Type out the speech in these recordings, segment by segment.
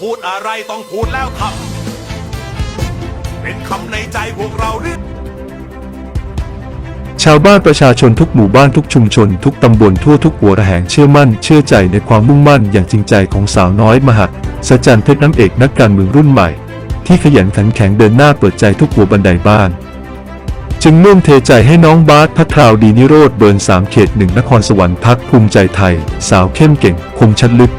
พูดอะไรต้องพูดแล้วทำเป็นคำในใจพวกเราหรือชาวบ้านประชาชนทุกหมู่บ้านทุกชุมชน ทุกตำบลทั่วทุกหัวระแหงเชื่อมั่น เชื่อใจในความมุ่งมั่นอย่างจริงใจของสาวน้อยมหัศจรรย์เพชรน้ำเอกนักการเมืองรุ่นใหม่ ที่ขยันขันแข็งเดินหน้าเปิดใจทุกหัวบันไดบ้าน จึงมุ่งเทใจให้น้องบาสพัทราวดีนิโรธเบิร์น3เขตหนึ่งนครสวรรค์พักภูมิใจไทย สาวเข้มเก่ง คมชัดลึก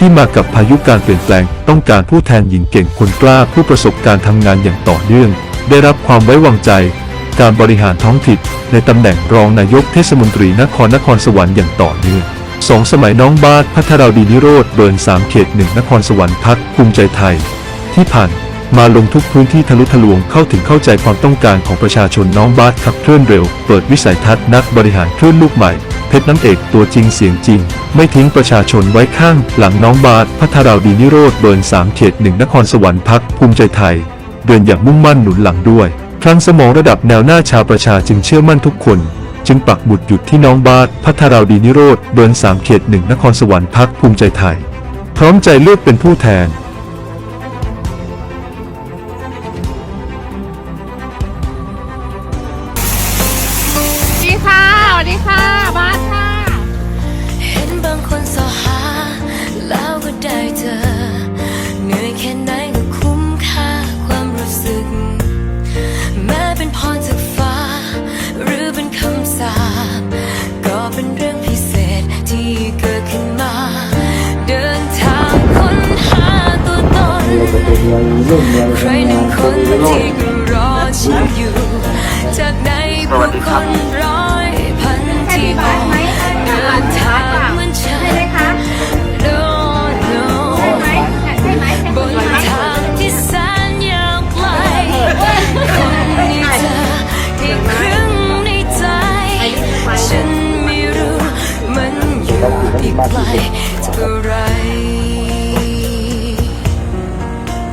ที่มากับพายุการเปลี่ยนแปลง ต้องการผู้แทนหญิงเก่งคนกล้าผู้ประสบการณ์ทำงานอย่างต่อเนื่อง ได้รับความไว้วางใจ การบริหารท้องถิ่นในตำแหน่งรองนายกเทศมนตรีนครนครสวรรค์อย่างต่อเนื่องสองสมัยน้องบาสพัทราวดีนิโรธเบิร์น3เขตหนึ่งนครสวรรค์พักภูมิใจไทย ที่ผ่านมาลงทุกพื้นที่ทะลุทะลวงเข้าถึงเข้าใจความต้องการของประชาชนน้องบาสขับเคลื่อนเร็ว เปิดวิสัยทัศน์นักบริหารเคลื่อนลูกใหม่ เพชรน้ำเอกตัวจริงเสียงจริง ไม่ทิ้งประชาชนไว้ข้างหลังน้องบาสพัทราวดีนิโรธเบิร์น3เขตหนึ่งนครสวรรค์พักภูมิใจไทย เดินอย่างมุ่งมั่นหนุนหลังด้วยครั้งสมองระดับแนวหน้าชาวประชาจึงเชื่อมั่นทุกคน จึงปักหมุดหยุดที่น้องบาสพัทราวดีนิโรธเบิร์น3เขตหนึ่งนครสวรรค์พักภูมิใจไทย พร้อมใจเลือกเป็นผู้แทนสวัสดีค่ะ สวัสดีค่ะ นใครหนึ่งคนที่ก็รอฉันอยู่ จากในผู้คนร้อยพันที่มองเดินทางเหมือนฉัน No no บนทางที่แสนยาวไกลคนนี้เธออีกครึ่งในใจ ฉันไม่รู้มันอยู่อีกไกลเท่าไร